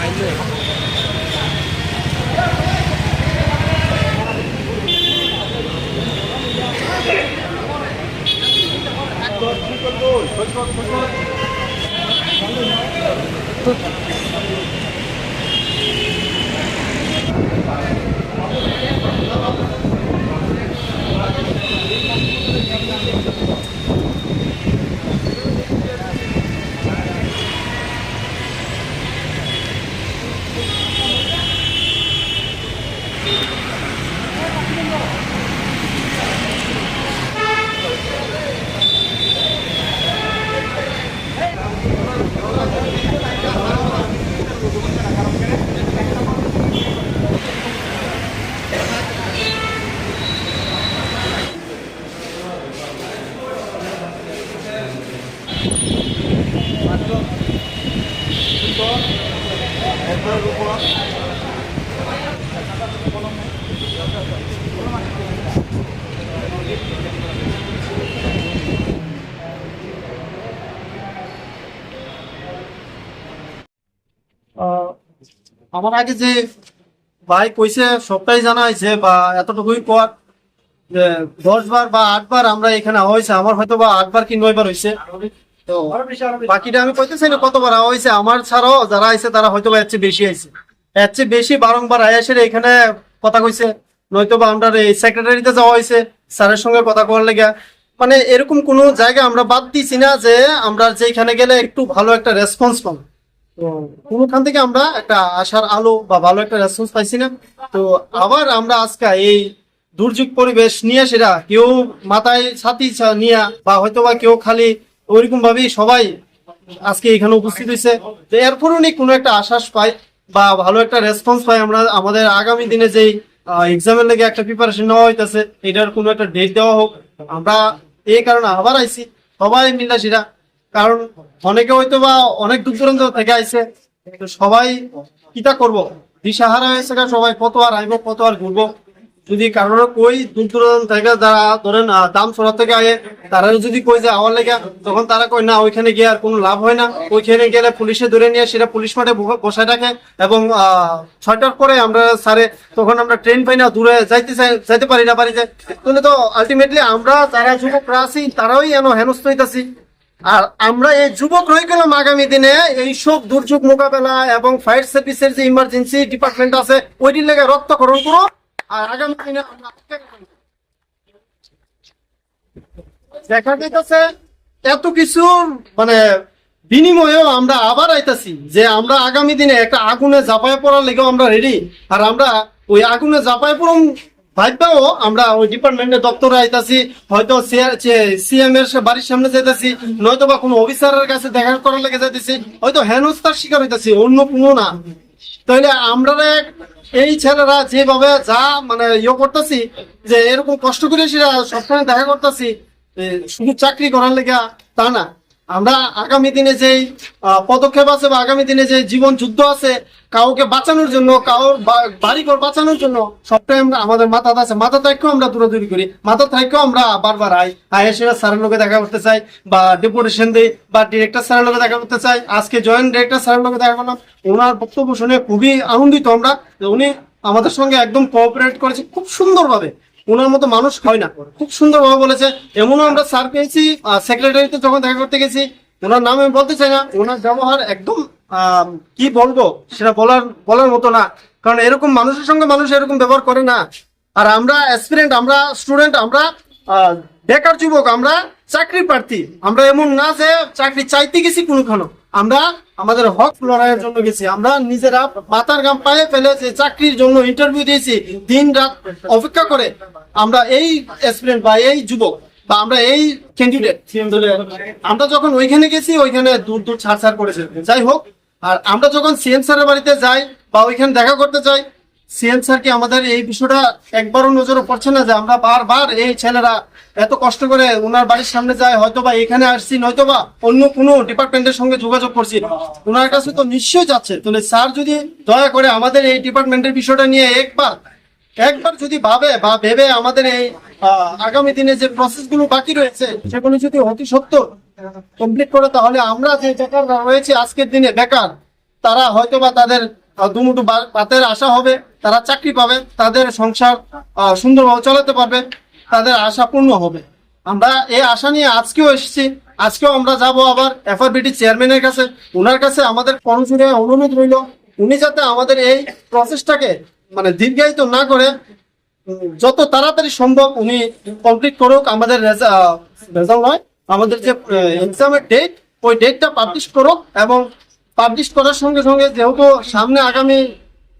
anh người Tut. আমার আগে যে ভাই কইছে, সবটাই জানা হয়েছে বা এতটুকুই পর যে দশ বার বা আট বার আমরা এখানে হয়েছে, আমার হয়তো বা আটবার কি নয় বার হয়েছে। বাকিটা আমি কইতে চাই না কতবার হয়েছে, আমার ছাড়াও যারা আইছে তারা হয়তো বা এর বেশি আইছে। এর বেশি বারংবার আয়াসের এখানে কথা কইছে নয়তো বা আমরা এই সেক্রেটারিতে যাওয়া হয়েছে স্যারের সঙ্গে কথা করার লেগে মানে এরকম কোনো জায়গা আমরা বাদ দিছি না যে আমরা যেখানে গেলে একটু ভালো একটা রেসপন্স পাবো। তো কোনখান থেকে আমরা একটা আশার আলো বা ভালো একটা রেসপন্স পাইছি না। তো আবার আমরা আজকে এই দুর্যোগ পরিবেশ নিয়ে সেটা কেউ মাথায় ছাতি নিয়ে বা হয়তো বা কেউ খালি ওইরকম ভাবেই সবাই আজকে এখানে উপস্থিত হয়েছে তো এর ফলনে কোনো একটা আশ্বাস পাই বা ভালো একটা রেসপন্স পাই আমরা, আমাদের আগামী দিনে যেই এক্সামের লেগে একটা প্রিপারেশন নেওয়া হইতেছে। এটার কোনো একটা ডেট দেওয়া হোক। আমরা এই কারণে আবার আইছি। সবাই মিলে সেটা, কারণ অনেকে হয়তো বা অনেক দূর দূরান্ত থেকে আইছে। সবাই কিতা করব? দিশাহারা হয়েছে সবাই কত আর আইব কত আর ঘুরবো? যদি কারোর কই দূর দূরান্ত থেকে যারা ধরেন দাম সরা থেকে আয়ে তারা যদি কই যে আমার লেগে, তখন তারা কই না, ওইখানে গিয়ে আর কোনো লাভ হয় না। ওইখানে গেলে পুলিশে ধরে নিয়ে সেটা পুলিশ মাঠে বসে- বসায় রাখে এবং ছয়টার পরে আমরা স্যারে তখন আমরা ট্রেন পাই না, দূরে যাইতে যাইতে পারি না যে তাহলে তো আলটিমেটলি আমরা যারা যুবকরা আছি তারাই যেন হেনস্থ হইতাছি। আর আমরা এই যুবক রয়ে গেলাম আগামী দিনে, এই সব দুর্যোগ মোকাবেলা এবং ফায়ার সার্ভিসের যে ইমার্জেন্সি ডিপার্টমেন্ট আছে, ওইটির লেগে রক্তকরণ করো। আর আগামী দিনে আমরা দেখা যাইতেছে এত কিছু মানে বিনিময়েও আমরা আবার আইতাছি যে আমরা আগামী দিনে একটা আগুনে পড়ার লেগেও আমরা রেডি আর আমরা ওই আগুনে পড়ম ভাববেও আমরা ওই ডিপার্টমেন্টের দপ্তরে আইতাছি, হয়তো সিএম এর বাড়ির সামনে যাইতাছি নয়তো বা কোনো অফিসারের কাছে দেখা করার লেগে যাইতেছি, হয়তো হেনস্তার শিকার হইতাছি, অন্য কোনো না। তাহলে আমরা এই ছেলেরা যেভাবে যা মানে ইয়ে করতেছি, যে এরকম কষ্ট করে সেটা সবসময় দেখা করতেছি শুধু চাকরি করার লেগে তা না। আমরা আগামী দিনে যে পদক্ষেপ আছে বা আগামী দিনে যে জীবন যুদ্ধ আছে, কাউকে বাঁচানোর জন্য, কাউর বাড়িঘর বাঁচানোর জন্য সবটাই আমরা, আমাদের মাথা আছে। মাথা থাকেও আমরা দূরাদূরি করি। মাথা থাকেও আমরা বারবার আই। আয় সেটা স্যারের লোকে দেখা করতে চাই বা ডেপুটেশন দিই বা ডিরেক্টর স্যারের লোকে দেখা করতে চাই। আজকে জয়েন্ট ডিরেক্টর স্যারের লোকে দেখা করলাম। ওনার বক্তব্য শুনে খুবই আনন্দিত আমরা উনি আমাদের সঙ্গে একদম কোঅপারেট করেছে খুব সুন্দরভাবে। ওনার মতো মানুষ হয় না। খুব সুন্দরভাবে বলেছে, এমনও আমরা স্যার পেয়েছি সেক্রেটারিতে যখন দেখা করতে গেছি, ওনার নাম আমি বলতে চাই না, ওনার ব্যবহার একদম কি বলব, সেটা বলার বলার মতো না। কারণ এরকম মানুষের সঙ্গে মানুষ এরকম ব্যবহার করে না। আর আমরা অ্যাসপিরেন্ট আমরা স্টুডেন্ট আমরা বেকার যুবক, আমরা চাকরি প্রার্থী। আমরা এমন না যে চাকরি চাইতে গেছি কোনোখানো আমরা আমাদের হক লড়াইয়ের জন্য গেছি। আমরা নিজেরা মাথার গাম পায়ে ফেলে যে চাকরির জন্য ইন্টারভিউ দিয়েছি, দিন রাত অপেক্ষা করে আমরা এই স্টুডেন্ট বা এই যুবক বা আমরা এই ক্যান্ডিডেট আমরা যখন ওইখানে গেছি, ওইখানে দূর দূর ছাড় করেছে। যাই হোক, আর আমরা যখন সিএম স্যারের বাড়িতে যাই বা ওইখানে দেখা করতে চাই সিএম স্যার কি আমাদের এই বিষয়টা একবারও নজরে পড়ছে না যে আমরা বারবার এই ছেলেরা এত কষ্ট করে ওনার বাড়ির সামনে যায় হয়তো বা এখানে আসছি নয়তো বা অন্য কোনো ডিপার্টমেন্টের সঙ্গে যোগাযোগ করছি। ওনার কাছে তো নিশ্চয়ই যাচ্ছে। তাহলে স্যার যদি দয়া করে আমাদের এই ডিপার্টমেন্টের বিষয়টা নিয়ে একবার একবার যদি ভাবে বা ভেবে আমাদের এই আগামী দিনে যে প্রসেসগুলো বাকি রয়েছে সেগুলো যদি অতি সত্য কমপ্লিট করে তাহলে আমরা যে বেকার রয়েছে আজকের দিনে বেকার তারা হয়তো বা তাদের আহ, দুমুঠো বা- আশা হবে। তারা চাকরি পাবে, তাদের সংসার সুন্দরভাবে চালাতে পারবে, তাদের আশা পূর্ণ হবে। আমরা এই আশা নিয়ে আজকেও এসেছি। আজকেও আমরা যাব আবার এফআরবিটি চেয়ারম্যানের কাছে। ওনার কাছে আমাদের কর্মসূচি অনুরোধ রইল। উনি যাতে আমাদের এই প্রসেসটাকে মানে দীর্ঘায়িত না করে যত তাড়াতাড়ি সম্ভব উনি কমপ্লিট করুক। আমাদের রেজাল্ট নয়, আমাদের যে এক্সামের ডেট ওই ডেটটা পাবলিশ করুক এবং পাবলিশ করার সঙ্গে সঙ্গে যেহেতু সামনে আগামী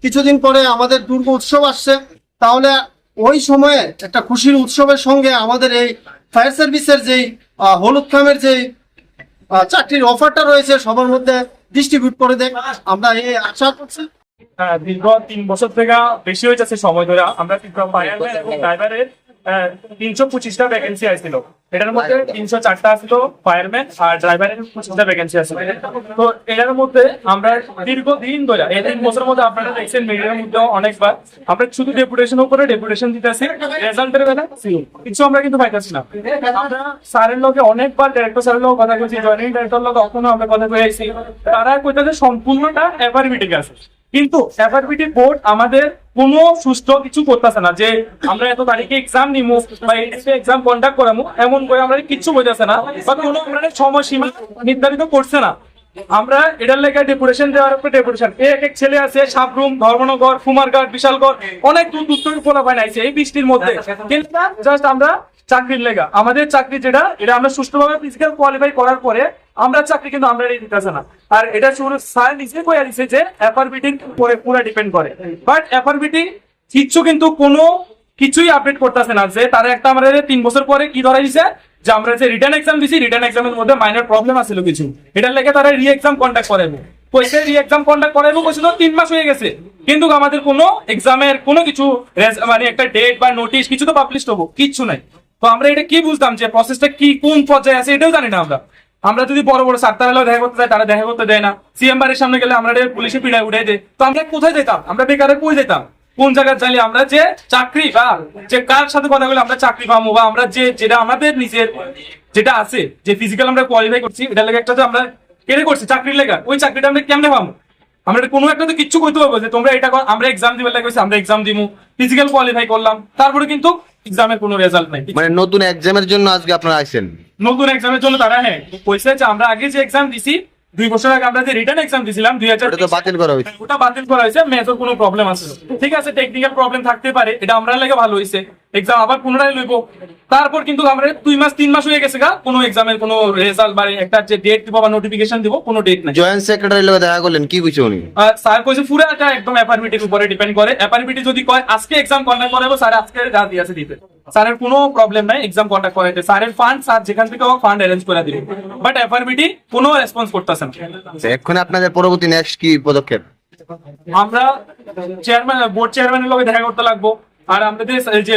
কিছুদিন পরে আমাদের দুর্গা উৎসব আসছে। তাহলে ওই সময়ে একটা খুশির উৎসবের সঙ্গে আমাদের এই ফায়ার সার্ভিসের যেই হলুদ খামের যেই চাকরির অফারটা রয়েছে সবার মধ্যে ডিস্ট্রিবিউট করে দেয়। আমরা এই আশা করছি। হ্যাঁ, দীর্ঘ তিন বছর থেকে বেশি হয়ে যাচ্ছে সময় ধরে। আমরা ফায়ারম্যান এবং ড্রাইভারের তিনশো পঁচিশটা ভ্যাকেন্সি আসছিল। এটার মধ্যে তিনশো চারটা আসছিল ফায়ারম্যান আর ড্রাইভারের পঁচিশটা ভ্যাকেন্সি আসছিল। তো এটার মধ্যে আমরা দীর্ঘদিন ধরে এই তিন বছরের মধ্যে আপনারা দেখছেন মিডিয়ার মধ্যে অনেকবার আমরা শুধু ডেপুটেশন উপরে ডেপুটেশন দিতেছি রেজাল্টের বেলা কিছু আমরা কিন্তু পাইতেছি না। আমরা স্যারের লোকে অনেকবার ডিরেক্টর স্যারের লোক কথা কইছি জয়েনিং ডিরেক্টর লোক কখনো আমরা কথা কই আইছি তারা কইতাছে সম্পূর্ণটা এফআরবিটি আছে। কিন্তু এফআরবিটি বোর্ড আমাদের কোনো সুস্থ কিছু করতেছে না যে আমরা এত তারিখে এক্সাম নিমু বা এক্সাম কন্ডাক্ট করামু, এমন করে আমরা কিচ্ছু বোঝাছে না বা কোনো আমাদের সময়সীমা নির্ধারিত করছে না। আমরা এটার লেগে ডেপুটেশন দেওয়ার উপরে ডেপুটেশন এক এক ছেলে আছে, সাবরুম, ধর্মনগর কুমারঘাট বিশালগড়, অনেক দূর দূর থেকে পোলা বানাইছে এই বৃষ্টির মধ্যে। কিন্তু জাস্ট আমরা চাকরির লেগা, আমাদের চাকরি যেটা, এটা আমরা সুষ্ঠুভাবে ফিজিক্যাল কোয়ালিফাই করার পরে আমরা চাকরি কিন্তু আমরা দিতেছে না। আর এটা শুরু স্যার নিজে কয়ে দিছে যে এফআরবিটি পরে পুরো ডিপেন্ড করে। বাট এফআরবিটি কিচ্ছু কিন্তু কোনো কিছুই আপডেট করতেছে না যে তারা একটা আমাদের তিন বছর পরে কি ধরা দিছে? যে আমরা যে রিটার্ন এক্সাম দিছি রিটার্ন এক্সামের মধ্যে মাইনর প্রবলেম আছিল কিছু। এটার লেগে তারা রি এক্সাম কন্ট্যাক্ট করাইবো। কইছে রি এক্সাম কন্ট্যাক্ট করাইবো কইছিল তিন মাস হয়ে গেছে। কিন্তু আমাদের কোনো এক্সামের কোনো কিছু মানে একটা ডেট বা নোটিশ কিছু তো পাবলিশ হব, কিচ্ছু নাই। তো আমরা এটা কি বুঝতাম যে প্রসেসটা কি, কোন পর্যায়ে আছে এটাও জানি না আমরা। আমরা যদি বড় বড় সাতটা হলেও দেখা করতে যাই তারা দেখা করতে দেয় না। সিএম বাড়ির সামনে গেলে আমরা পুলিশে পিড়ায় উঠে দেয় তো আমরা কোথায় যেতাম? আমরা বেকারে কই যেতাম? কোন জায়গায় চাইলে আমরা যে চাকরি বা যে কার সাথে কথা বলে আমরা চাকরি পাবো বা আমরা যে, যেটা আমাদের নিজের, যেটা আছে, যে ফিজিক্যাল আমরা কোয়ালিফাই করছি এটা লেগে একটা যে আমরা কেড়ে করছি, চাকরির লেগা। ওই চাকরিটা আমরা কেমনে পাবো? আমরা কোনো একটা তো কিচ্ছু করতে পারব যে তোমরা এটা আমরা এক্সাম দিবে লাগে আমরা এক্সাম দিমু। ফিজিক্যাল কোয়ালিফাই করলাম। তারপরে কিন্তু এক্সামের কোনো রেজাল্ট নাই। মানে নতুন এক্সামের জন্য আজকে আপনারা আইছেন? নতুন এক্সামের জন্য তারা হ্যাঁ কইছে যে আমরা আগে যে এক্সাম দিছি দুই বছর আগে আমরা যে রিটার্ন এক্সাম দিছিলাম দুই হাজার বাতিল করা হয়েছে। ওটা বাতিল করা হয়েছে মেজর কোনো প্রবলেম আছে ঠিক আছে টেকনিক্যাল প্রবলেম থাকতে পারে এটা আমরা লাগে ভালো হয়েছে। এক্সাম আবার পুনরায় লইব। তারপর কিন্তু আমরা দুই মাস তিন মাস হয়ে গেছে গা কোনো এক্সামের কোনো রেজাল্ট বা একটা যে ডেট দিব বা নোটিফিকেশন দিব কোনো ডেট নাই। জয়েন্ট সেক্রেটারি লোক দেখা করলেন কি কইছে উনি? স্যার কইছে পুরাটা একদম অ্যাপারমিটির উপরে ডিপেন্ড করে। অ্যাপারমিটি যদি কয় আজকে এক্সাম কন্ডাক্ট করাবো স্যার আজকে যা দিয়েছে দিতে স্যারের কোনো প্রবলেম নাই এক্সাম কন্ডাক্ট করাইতে। স্যারের ফান্ড স্যার যেখান থেকে হোক ফান্ড অ্যারেঞ্জ করে দিবে। বাট অ্যাপারমিটি কোনো রেসপন্স করতেছে এখন আপনাদের পরবর্তী নেক্সট কি পদক্ষেপ? আমরা চেয়ারম্যান বোর্ড চেয়ারম্যানের লগে দেখা করতে লাগবো। আর আমাদের যে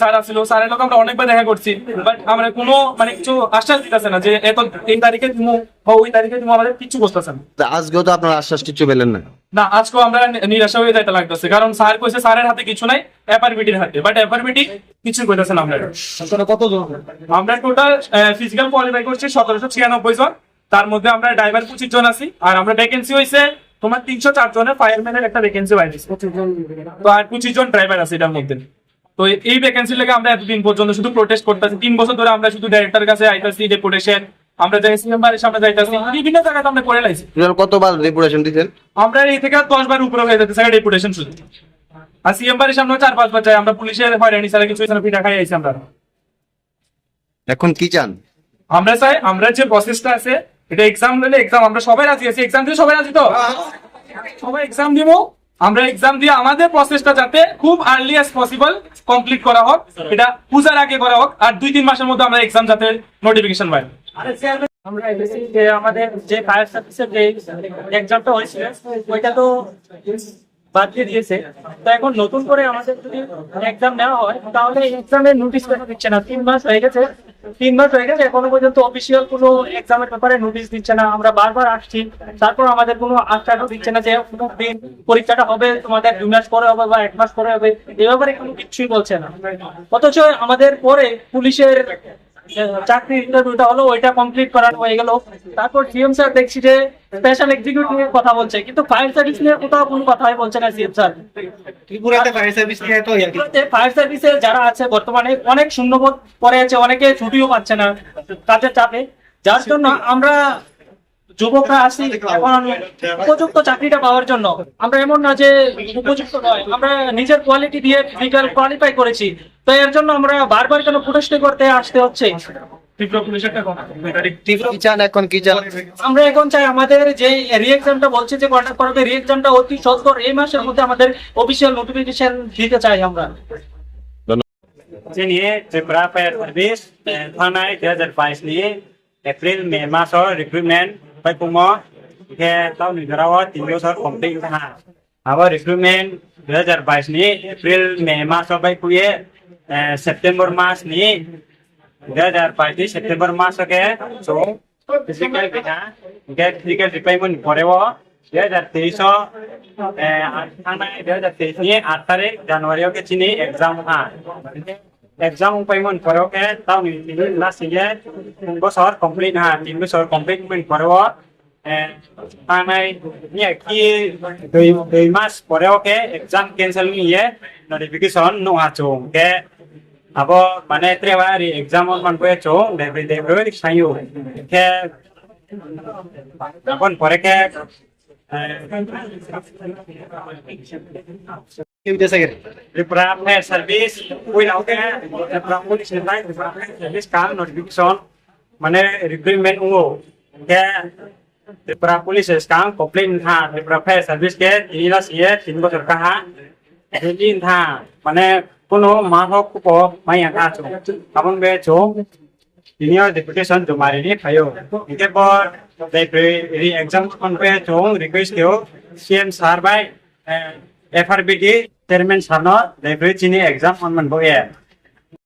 স্যার আছিল স্যারের লোক আমরা অনেকবার দেখা করছি। বাট আমরা কোনো মানে কিছু আশ্বাস দিতেছে না যে এত এই তারিখে দিমু বা ওই তারিখে দিমু আমাদের কিছু না। আজকেও তো আপনার আশ্বাস কিছু পেলেন না। না আজকেও আমরা নিরাশা হয়ে যাইতে লাগতেছে। কারণ স্যার কইছে স্যারের হাতে কিছু নাই অ্যাপারমিটির হাতে। বাট অ্যাপারমিটি কিছু কইতেছে না আমরা কতজন? আমরা টোটাল ফিজিক্যাল কোয়ালিফাই করছি সতেরোশো ছিয়ানব্বই জন। তার মধ্যে আমরা ড্রাইভার পঁচিশ জন আছি আর আমরা ভ্যাকেন্সি হয়েছে তোমার তিনশো চার জনের ফায়ারম্যানের একটা ভ্যাকেন্সি বাইরে তো আর পঁচিশ জন ড্রাইভার আছে এটার মধ্যে। তো এই ভ্যাকেন্সি লেগে আমরা এতদিন পর্যন্ত শুধু প্রোটেস্ট করতেছি। তিন বছর ধরে আমরা শুধু ডাইরেক্টর কাছে আইতাছি ডেপুটেশন আমরা যাই সিএম বাড়ির সামনে যাইতাছি বিভিন্ন জায়গাতে আমরা করে লাইছি। কতবার রেপুটেশন দিচ্ছেন আমরা এই থেকে দশ বার উপরে হয়ে যেতে স্যার ডেপুটেশন শুধু। আর সিএম বাড়ির সামনে চার পাঁচ বার যাই আমরা পুলিশের হয়রানি ছাড়া কিছু পিঠা খাই আইছি আমরা। এখন কি চান? আমরা চাই আমরা যে প্রসেসটা আছে এটা এক্সাম দিলে এক্সাম আমরা সবাই রাজি আছি। এক্সাম দিয়ে সবাই রাজি তো? সবাই এক্সাম দিব। আমরা এক্সাম দিয়ে আমাদের প্রসেসটা যাতে খুব আর্লি অ্যাজ পসিবল কমপ্লিট করা হোক। এটা পূজার আগে করা হোক। আর দুই, তিন মাসের মধ্যে আমরা এক্সাম যাতে নোটিফিকেশন পাই। আমাদের যে ফায়ার সার্ভিসের যে এক্সামটা হয়েছিল, ওইটা তো বাদ দিয়ে দিয়েছে। তো এখন নতুন করে আমাদের যদি এক্সাম নেওয়া হয়, তাহলে এক্সামের নোটিশ দিচ্ছে না। তিন মাস হয়ে গেছে। তিন মাস হয়ে গেছে, এখনও পর্যন্ত অফিসিয়াল কোনো এক্সামের ব্যাপারে নোটিশ দিচ্ছে না। আমরা বারবার আসছি। তারপর আমাদের কোনো আশ্বাসও দিচ্ছে না যে কোনো দিন পরীক্ষাটা হবে, তোমাদের দুই মাস পরে হবে বা এক মাস পরে হবে, এ ব্যাপারে কোনো কিছুই বলছে না। অথচ আমাদের পরে পুলিশের চাকরি ইন্টারভিউটা হলো ওইটা কমপ্লিট করানো হয়ে গেল। তারপর সিএম স্যার দেখছি যে স্পেশাল এক্সিকিউটিভ নিয়ে কথা বলছে। কিন্তু ফায়ার সার্ভিস নিয়ে কোথাও কোনো কথাই বলছে না সিএম স্যার ত্রিপুরাতে ফায়ার সার্ভিস নিয়ে তো ফায়ার সার্ভিসের যারা আছে বর্তমানে অনেক শূন্যপদ পড়ে আছে অনেকে ছুটিও পাচ্ছে না কাজের চাপে। যার জন্য আমরা যুবকরা আছি এখন উপযুক্ত চাকরিটা পাওয়ার জন্য। আমরা এমন না যে উপযুক্ত নয় আমরা নিজের কোয়ালিটি দিয়ে ফিজিক্যাল কোয়ালিফাই করেছি। তো এর জন্য আমরা বারবার কেন প্রোটেস্ট করতে আসতে হচ্ছে? আমরা এখন চাই আমাদের যে রিএক্সামটা বলছে যে কন্ডাক্ট করাবে রিএক্সামটা অতি সত্তর এই মাসের মধ্যে আমাদের অফিসিয়াল নোটিফিকেশন দিতে চাই আমরা। নিয়ে ত্রিপুরা ফায়ার সার্ভিস থানায় দুই হাজার বাইশ নিয়ে এপ্রিল মে মাসৰ ৰিক্ৰুটমেণ্ট কমপ্লিট হা আবার রিক্রুটমেন্ট দুই হাজার বাইশ নিয়ে এপ্রিল মে মাসও পাই পুয়ে সেপ্টেম্বর মাস নিয়ে দুই হাজার বাইশ নিয়ে সেপ্টেম্বর মাসকে সো ফিজিক্যাল বিনা কে ফিজিক্যাল রিপাইমেন্ট করেও দুই হাজার তেইশ থানায় দুই হাজার তেইশ নিয়ে আট তারিখ জানুয়ারিকে চিনি এক্সাম হা এক্সাম পেমেন্ট করেও কে তাও লাস্ট ইয়ার তিন বছর কমপ্লিট হা তিন বছর কমপ্লিটমেন্ট করেও থানায় নিয়ে কি দুই দুই মাস পরেও কে এক্সাম ক্যান্সেল নিয়ে নোটিফিকেশন নোহা চুং কে abo মানে ত্রেবারি এক্সাম মান কয়ে চুং দেবরি দেবরি সাইও কে এখন পরে কে কেউ দিতে চাগে Tripura Fire Service रिप्राप्ट सर्विस कोई लाउटे हैं रिप्राप्ट सेवाएँ रिप्राप्ट सर्विस का नोटिफिकेशन माने रिक्रूटमेंट वो के रिप्राप्ट पुलिस का कंप्लेन था रिप्राप्ट सर्विस के इला सीए तीन बसर का हा रेली था माने कोनो माहो को माय का छु कमन बे छु सीनियर डेपुटेशन तुम्हारे लिए भयो इनके पर लाइब्रेरी एग्ज़ाम कॉन्फ्रेंस हो रिक्वेस्ट कियो सीएम सर भाई এফআরবিডি চেয়ারম্যান সারনো দেপ্রে চিনি এক্সাম অনমান বয়ে